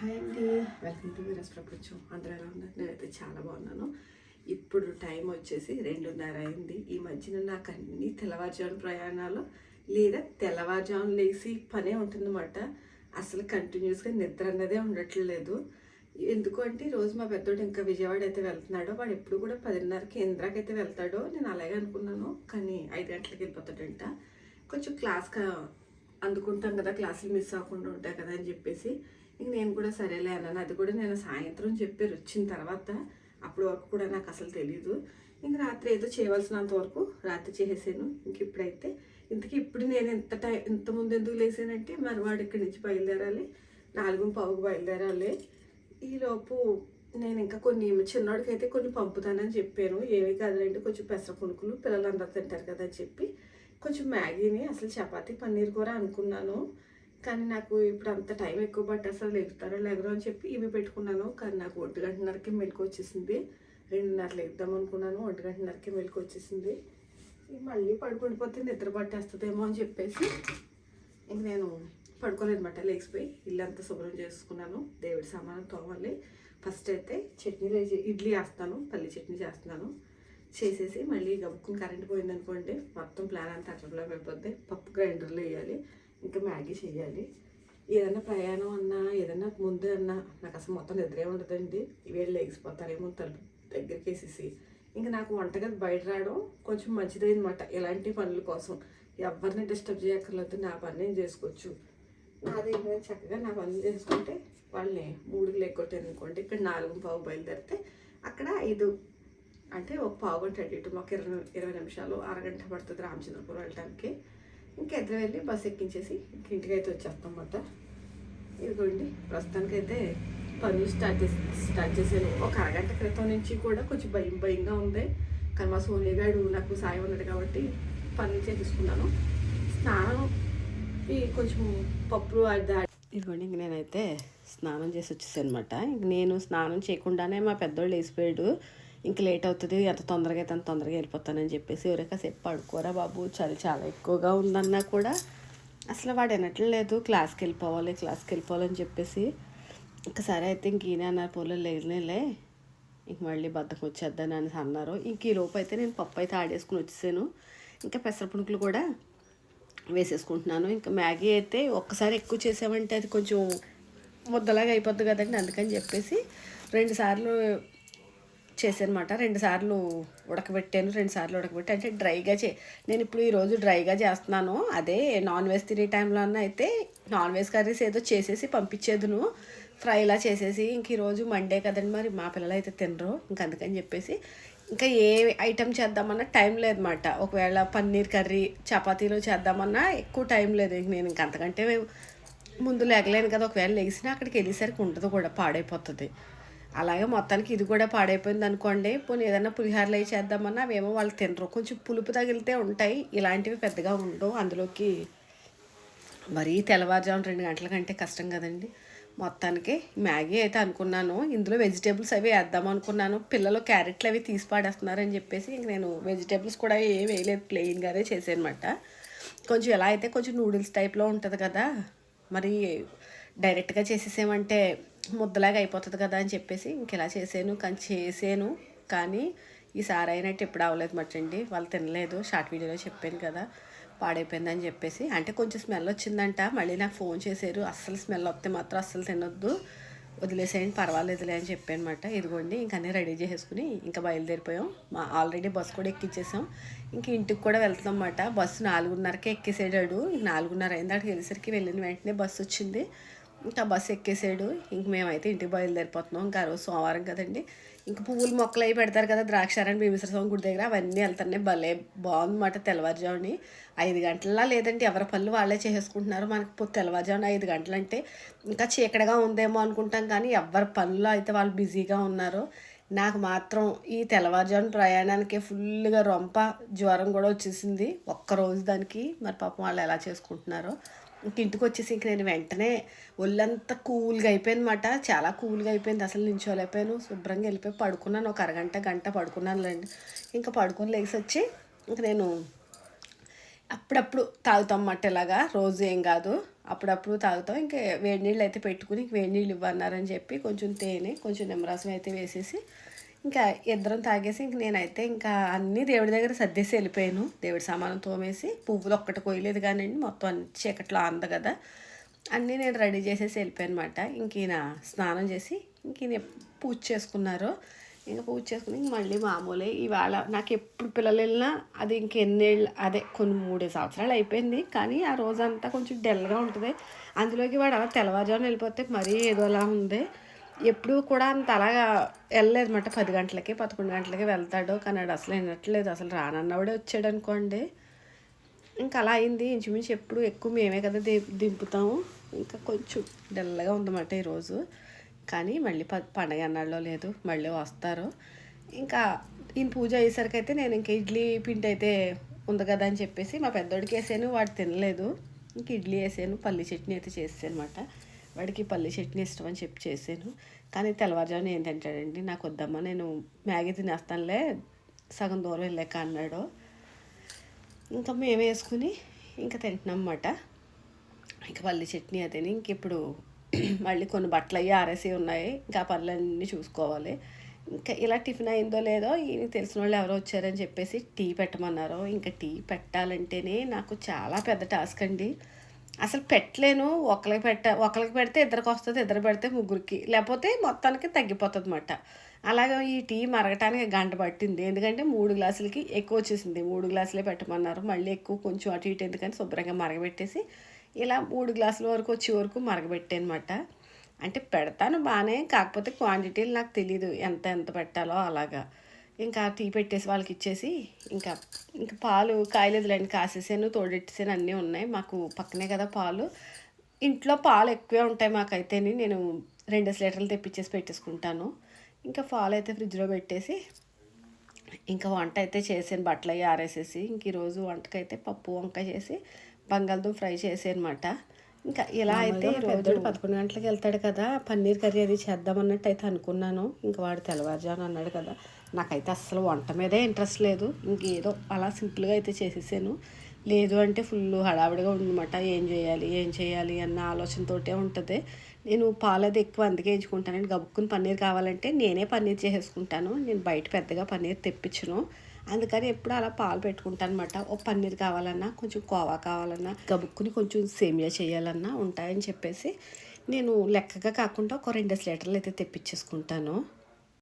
Hi అండి. Welcome to వీరస్ ప్రపంచం అందరూ ఎలా ఉన్నారు? నేనైతే చాలా బాగున్నాను. ఇప్పుడు టైం వచ్చేసి రెండున్నర అయింది. ఈ మధ్యన నాకు అన్ని తెల్లవారుజాము ప్రయాణాలు లేదా తెల్లవారుజాము లేచి పనే ఉంటుందన్నమాట. అసలు కంటిన్యూస్గా నిద్ర అన్నదే ఉండట్లేదు. ఎందుకు అంటే ఈరోజు మా పెద్దోడు ఇంకా విజయవాడ అయితే వెళ్తున్నాడో. వాడు ఎప్పుడు కూడా పదిన్నరకి ఇంద్రాకైతే వెళ్తాడో నేను అలాగే అనుకున్నాను. కానీ ఐదు గంటలకు వెళ్ళిపోతాడంట. కొంచెం క్లాస్గా అందుకుంటాం కదా క్లాసులు మిస్ అవ్వకుండా ఉంటాయి కదా అని చెప్పేసి. ఇంక నేను కూడా సరేలే అన్నాను. అది కూడా నేను సాయంత్రం చెప్పారు. వచ్చిన తర్వాత అప్పుడు వరకు కూడా నాకు అసలు తెలియదు ఇంక రాత్రి ఏదో చేయవలసినంత వరకు రాత్రి చేసేసాను. ఇంక ఇప్పుడైతే ఇంతకీ ఇప్పుడు నేను ఎంత టైం ఇంత ముందు ఎందుకు లేసానంటే మరి వాడు ఇక్కడి నుంచి బయలుదేరాలి. నాలుగు పావుకు బయలుదేరాలి. ఈలోపు నేను ఇంకా కొన్ని చిన్నోడికి అయితే కొన్ని పంపుతానని చెప్పాను. ఏవి కాదులేండి కొంచెం పెసర పునుకులు పిల్లలందరూ తింటారు కదా అని చెప్పి. కొంచెం మ్యాగీని అసలు చపాతి పన్నీర్ కూర అనుకున్నాను. కానీ నాకు ఇప్పుడు అంత టైం ఎక్కువ బట్టి అసలు లేపుతారో లేగరో అని చెప్పి ఇవి పెట్టుకున్నాను. కానీ నాకు ఒంటి గంటన్నరకి మెలకు వచ్చేసింది. రెండున్నర లేపుదాం అనుకున్నాను. ఒంటి గంటన్నరకి మెలకు వచ్చేసింది. మళ్ళీ పడుకుండిపోతే నిద్ర పట్టేస్తుందేమో అని చెప్పేసి ఇంక నేను పడుకోలేదన్నమాట లేచిపోయి ఇల్లంతా శుభ్రం చేసుకున్నాను. దేవుడి సామానం తోమాలి. ఫస్ట్ అయితే చట్నీ ఇడ్లీ వేస్తాను పల్లి చట్నీ చేస్తున్నాను. చేసేసి మళ్ళీ గబుక్కుని కరెంట్ పోయిందనుకోండి మొత్తం ప్లాన్ అంతా అట్లా అయిపోద్ది. పప్పు గ్రైండర్లో వేయాలి ఇంకా మ్యాగీ చేయాలి. ఏదైనా ప్రయాణం అన్నా ఏదైనా ముందు అన్నా నాకు అసలు మొత్తం నిద్రే ఉండదండి. వేళ్ళు లేచిపోతారేమో తలుపు దగ్గరికి వేసేసి. ఇంకా నాకు వంటగది బయట రావడం కొంచెం మంచిదైందన్నమాట. ఇలాంటి పనుల కోసం. ఎవరిని డిస్టర్బ్ చేయక్కర్లేదు నా పని నేను చేసుకోవచ్చు. నాది నేను చక్కగా నా పని చేసుకుంటే వాళ్ళని మూడుకి లెక్కొట్టాను అనుకోండి ఇక్కడ నాలుగు పావు బయలుదేరితే అక్కడ ఐదు అంటే ఒక పావు గంట అటు ఇటు మాకు ఇరవై ఇరవై నిమిషాలు అరగంట పడుతుంది రామచంద్రపురం వెళ్ళడానికి ఇంకా ఎదురు వెళ్ళి బస్ ఎక్కించేసి ఇంక ఇంటికి అయితే వచ్చేస్తాం అన్నమాట. ఇదిగోండి ప్రస్తుతానికైతే పనులు స్టార్ట్ చేసి స్టార్ట్ చేశాను. ఒక అరగంట క్రితం నుంచి కూడా కొంచెం భయం భయంగా ఉంది. కానీ మా సోనియా గారు నాకు సాయం ఉన్నాడు కాబట్టి పనులు చేసేసుకున్నాను స్నానం ఈ కొంచెం పప్పు అది ఇదిగోండి ఇంక నేనైతే స్నానం చేసి వచ్చేసాను అనమాట ఇంక నేను స్నానం చేయకుండానే మా పెద్దోళ్ళు వేసిపోయాడు ఇంక లేట్ అవుతుంది ఎంత తొందరగా అయితే అంత తొందరగా వెళ్ళిపోతానని చెప్పేసి ఎవరైనా సేపు పడుకోరా బాబు చలి చాలా ఎక్కువగా ఉందన్నా కూడా అసలు వాడు వినట్లేదు క్లాస్కి వెళ్ళిపోవాలి క్లాస్కి వెళ్ళిపోవాలని చెప్పేసి ఇంక సరే అయితే ఇంక ఈయన అన్నారు పోలే లేనేలే ఇంక మళ్ళీ బద్దకం వచ్చేద్దని అని అన్నారు. ఇంక ఈ లోపు అయితే నేను పప్పు అయితే ఆడేసుకుని వచ్చేసాను. ఇంకా పెసర పునుకులు కూడా వేసేసుకుంటున్నాను. ఇంకా మ్యాగీ అయితే ఒక్కసారి ఎక్కువ చేసామంటే అది కొంచెం ముద్దలాగా అయిపోద్ది కదండి అందుకని చెప్పేసి రెండు చేసానమాట రెండుసార్లు రెండు సార్లు ఉడకబెట్టాను రెండు సార్లు ఉడకబెట్టి అంటే డ్రైగా చే నేను ఇప్పుడు ఈరోజు డ్రైగా చేస్తున్నాను. అదే నాన్ వెజ్ తినే టైంలో అన్న అయితే నాన్ వెజ్ కర్రీస్ ఏదో చేసేసి పంపించేదును. ఫ్రైలా చేసేసి ఇంక ఈరోజు మండే కదండి మరి మా పిల్లలు అయితే తినరు. ఇంక అందుకని చెప్పేసి ఇంకా ఏ ఐటెం చేద్దామన్నా టైం లేదన్నమాట. ఒకవేళ పన్నీర్ కర్రీ చపాతీలు చేద్దామన్నా ఎక్కువ టైం లేదు. ఇంక నేను ఇంక అంతకంటే ముందు లేగలేను కదా. ఒకవేళ లేచినా అక్కడికి వెళ్ళేసరికి ఉండదు కూడా పాడైపోతుంది. అలాగే మొత్తానికి ఇది కూడా పాడైపోయింది అనుకోండి. పోనీ ఏదైనా పులిహారలు అవి చేద్దామన్నా అవేమో వాళ్ళు తినరు. కొంచెం పులుపు తగిలితే ఉంటాయి. ఇలాంటివి పెద్దగా ఉండవు. అందులోకి మరీ తెల్లవారుజాము రెండు గంటల కంటే కష్టం కదండి. మొత్తానికి మ్యాగీ అయితే అనుకున్నాను. ఇందులో వెజిటేబుల్స్ అవి వేద్దాం అనుకున్నాను. పిల్లలు క్యారెట్లు అవి తీసి పాడేస్తున్నారని చెప్పేసి ఇంక నేను వెజిటేబుల్స్ కూడా ఏం వేయలేదు. ప్లెయిన్గానే చేసానమాట కొంచెం ఎలా అయితే కొంచెం నూడిల్స్ టైప్లో ఉంటుంది కదా మరి డైరెక్ట్గా చేసేసామంటే ముద్దలాగా అయిపోతుంది కదా అని చెప్పేసి ఇంక ఇలా చేసాను కానీ చేసాను కానీ ఈసారి అయినట్టు ఎప్పుడు అవ్వలేదు మటండి వాళ్ళు తినలేదు షార్ట్ వీడియోలో చెప్పాను కదా పాడైపోయిందని చెప్పేసి. అంటే కొంచెం స్మెల్ వచ్చిందంట మళ్ళీ నాకు ఫోన్ చేశారు అస్సలు స్మెల్ వస్తే మాత్రం అస్సలు తినొద్దు వదిలేసేయండి పర్వాలేదులే అని చెప్పానమాట. ఇదిగోండి ఇంకన్నీ రెడీ చేసేసుకుని ఇంకా బయలుదేరిపోయాం. మా ఆల్రెడీ బస్సు కూడా ఎక్కించేసాం ఇంక ఇంటికి కూడా వెళ్తాం అన్నమాట. బస్సు నాలుగున్నరకే ఎక్కేసాడు నాలుగున్నర అయిన దాకా వెళ్ళేసరికి వెళ్ళిన వెంటనే బస్సు వచ్చింది. ఇంకా బస్సు ఎక్కేసాడు. ఇంక మేమైతే ఇంటికి బయలుదేరిపోతున్నాం. ఇంకా రోజు సోమవారం కదండి. ఇంక పువ్వులు మొక్కలు అవి పెడతారు కదా ద్రాక్షారాయణ భీమేశ్వర స్వామి గుడి దగ్గర. అవన్నీ వెళ్తానే భలే బాగుందన్నమాట తెల్లవారుజాముని. ఐదు గంటలా లేదంటే ఎవరి పనులు వాళ్ళే చేసేసుకుంటున్నారు. మనకి పొ- తెల్లవారుజామున ఐదు గంటలంటే ఇంకా చీకటిగా ఉందేమో అనుకుంటాం కానీ ఎవరి పనులు అయితే వాళ్ళు బిజీగా ఉన్నారు నాకు మాత్రం ఈ తెల్లవారుజామున ప్రయాణానికి ఫుల్గా రొంప జ్వరం కూడా వచ్చేసింది. ఒక్కరోజు దానికి. మరి పాపం వాళ్ళు ఎలా చేసుకుంటున్నారో ఇంటికి వచ్చేసి ఇంక నేను వెంటనే ఒళ్ళంతా కూల్గా అయిపోయిందన్నమాట. చాలా కూల్గా అయిపోయింది. అసలు నించోలేకపోయాను శుభ్రంగా వెళ్ళిపోయి పడుకున్నాను. ఒక అరగంట గంట పడుకున్నానులేండి. ఇంకా పడుకొని లేచి వచ్చి ఇంక నేను అప్పుడప్పుడు తాగుతాం అన్నమాట ఇలాగా. రోజు ఏం కాదు. అప్పుడప్పుడు తాగుతాం. ఇంకా వేడి నీళ్ళు అయితే పెట్టుకుని ఇంక వేడి నీళ్ళు ఇవ్వన్నారని చెప్పి కొంచెం తేనె కొంచెం నిమ్మరసం అయితే వేసేసి ఇంకా ఇద్దరం తాగేసి ఇంక నేనైతే ఇంకా అన్నీ దేవుడి దగ్గర సర్దేసి వెళ్ళిపోయాను. దేవుడి సామానం తోమేసి పువ్వులు ఒక్కటి కొయ్యలేదు కానివ్వండి మొత్తం అన్ని చీకట్లో అంద కదా. అన్నీ నేను రెడీ చేసేసి వెళ్ళిపోయాను అనమాట ఇంక ఈయన స్నానం చేసి ఇంక ఈయన పూజ చేసుకున్నారు. ఇంకా పూజ చేసుకుని ఇంక మళ్ళీ మామూలే ఇవాళ నాకు ఎప్పుడు పిల్లలు వెళ్ళినా అది ఇంకెన్నేళ్ళు అదే కొన్ని మూడు సంవత్సరాలు అయిపోయింది. కానీ ఆ రోజంతా కొంచెం డల్గా ఉంటుంది. అందులోకి వాడు అలా తెల్లవారుజామున వెళ్ళిపోతే మరీ ఏదోలా ఉంది. ఎప్పుడూ కూడా అంత అలాగా వెళ్ళలేదు అనమాట పది గంటలకి పదకొండు గంటలకి వెళ్తాడు. కానీ వాడు అసలు వినట్లేదు. అసలు రానన్నవాడే వచ్చాడు అనుకోండి. ఇంకా అలా అయింది. ఇంచుమించు ఎప్పుడు ఎక్కువ మేమే కదా ది దింపుతాము. ఇంకా కొంచెం డల్గా ఉందన్నమాట ఈరోజు కానీ మళ్ళీ ప పండగ అన్నాళ్ళలో లేదు. మళ్ళీ వస్తారు. ఇంకా ఈయన పూజ అయ్యేసరికి అయితే నేను ఇంకా ఇడ్లీ పిండి అయితే ఉంది కదా అని చెప్పేసి మా పెద్దోడికి వేసాను. వాడు తినలేదు. ఇంక ఇడ్లీ వేసాను. పల్లి చట్నీ అయితే చేసాను అనమాట వాడికి పల్లి చట్నీ ఇష్టం అని చెప్పి చేసాను కానీ తెల్లవారుజామున ఏం తింటాడండి? నాకు వద్దమ్మా నేను మ్యాగీ తినేస్తానులే సగం దూరం వెళ్ళాక అన్నాడు. ఇంకా మేము వేసుకుని ఇంకా తింటున్నాం అన్నమాట ఇంకా పల్లి చట్నీ అదేని ఇంక ఇప్పుడు మళ్ళీ కొన్ని బట్టలు అయ్యి ఆరేసి ఉన్నాయి. ఇంకా పనులన్నీ చూసుకోవాలి. ఇంకా ఇలా టిఫిన్ అయిందో లేదో ఈయన తెలిసిన వాళ్ళు ఎవరో వచ్చారని చెప్పేసి టీ పెట్టమన్నారు. ఇంకా టీ పెట్టాలంటేనే నాకు చాలా పెద్ద టాస్క్ అండి. అసలు పెట్టలేను. ఒకరికి పెట్ట ఒకరికి పెడితే ఇద్దరికి వస్తుంది ఇద్దరు పెడితే ముగ్గురికి. లేకపోతే మొత్తానికి తగ్గిపోతుంది అన్నమాట అలాగే ఈ టీ మరగటానికి గంట పట్టింది. ఎందుకంటే మూడు గ్లాసులకి ఎక్కువ వచ్చేసింది. మూడు గ్లాసులే పెట్టమన్నారు. మళ్ళీ ఎక్కువ కొంచెం అటు ఇటు ఎందుకని శుభ్రంగా మరగబెట్టేసి ఇలా మూడు గ్లాసుల వరకు వచ్చే వరకు మరగబెట్టానమాట. అంటే పెడతాను బాగానే కాకపోతే క్వాంటిటీలు నాకు తెలియదు ఎంత ఎంత పెట్టాలో అలాగా. ఇంకా టీ పెట్టేసి వాళ్ళకి ఇచ్చేసి ఇంకా ఇంకా పాలు కాయలేదులేండి కాసేసాను తోడెట్టేసాను అన్నీ ఉన్నాయి. మాకు పక్కనే కదా పాలు. ఇంట్లో పాలు ఎక్కువే ఉంటాయి మాకైతేని నేను రెండు లీటర్లు తెప్పించేసి పెట్టేసుకుంటాను. ఇంకా పాలు అయితే ఫ్రిడ్జ్లో పెట్టేసి ఇంకా వంట అయితే చేసాను బట్టలు అవి ఆరేసేసి. ఇంక ఈరోజు వంటకైతే పప్పు వంకాయ చేసి బంగాళదుంప ఫ్రై చేసేయనమాట. ఇంకా ఇలా అయితే రోజు పదకొండు గంటలకు వెళ్తాడు కదా పన్నీర్ కర్రీ అది చేద్దామన్నట్టు అయితే అనుకున్నాను. ఇంకా వాడు తెల్లవారుజాను అన్నాడు కదా నాకైతే అస్సలు వంట మీదే ఇంట్రెస్ట్ లేదు. ఇంకేదో అలా సింపుల్గా అయితే చేసేసాను. లేదు అంటే ఫుల్ హడావిడిగా ఉందన్నమాట ఏం చేయాలి ఏం చేయాలి అన్న ఆలోచనతోటే ఉంటుంది. నేను పాలు అది ఎక్కువ అందుకే ఎంచుకుంటానండి గబుక్కుని పన్నీర్ కావాలంటే నేనే పన్నీర్ చేసేసుకుంటాను. నేను బయట పెద్దగా పన్నీర్ తెప్పించను. అందుకని ఎప్పుడు అలా పాలు పెట్టుకుంటాను అనమాట ఓ పన్నీర్ కావాలన్నా కొంచెం కోవా కావాలన్నా గబుక్కుని కొంచెం సేమియా చేయాలన్నా ఉంటాయని చెప్పేసి నేను లెక్కగా కాకుండా ఒక రెండు లీటర్లు అయితే తెప్పించేసుకుంటాను.